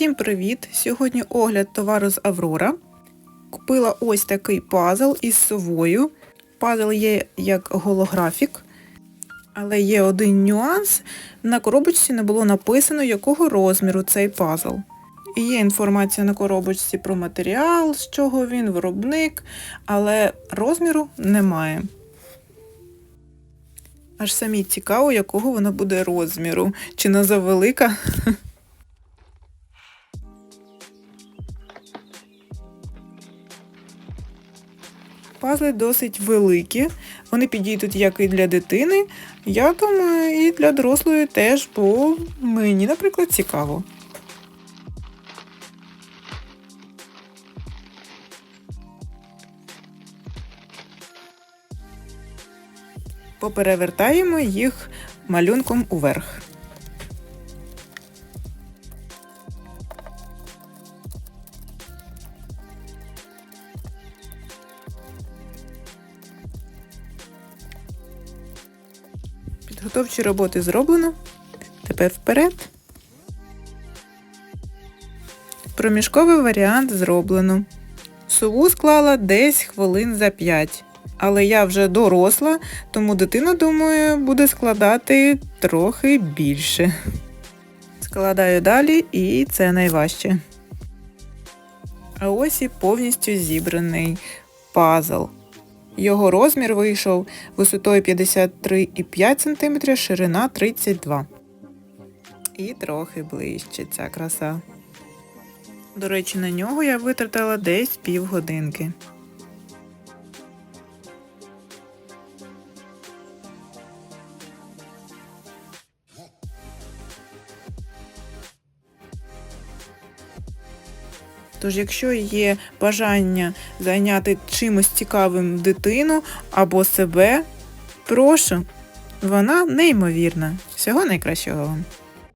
Всім привіт! Сьогодні огляд товару з Аврора. Купила ось такий пазл із совою. Пазл є як голографік, але є один нюанс. На коробочці не було написано, якого розміру цей пазл. І Є інформація на коробочці про матеріал, з чого він, виробник, але розміру немає. Аж самі цікаво, якого вона буде розміру. Чи не завелика? Пазли досить великі. Вони підійдуть як і для дитини, я думаю, і для дорослої теж, бо мені, наприклад, цікаво. Поперевертаємо їх малюнком уверх. Підготовчі роботи зроблено. Тепер вперед. Проміжковий варіант зроблено. Сову склала десь хвилин за 5. Але я вже доросла, тому дитина, думаю, буде складати трохи більше. Складаю далі, і це найважче. А ось і повністю зібраний пазл. Його розмір вийшов висотою 53,5 см, ширина 32 І трохи ближче ця краса. До речі, на нього я витратила десь півгодинки. Тож, якщо є бажання зайняти чимось цікавим дитину або себе, прошу, вона неймовірна. Всього найкращого вам.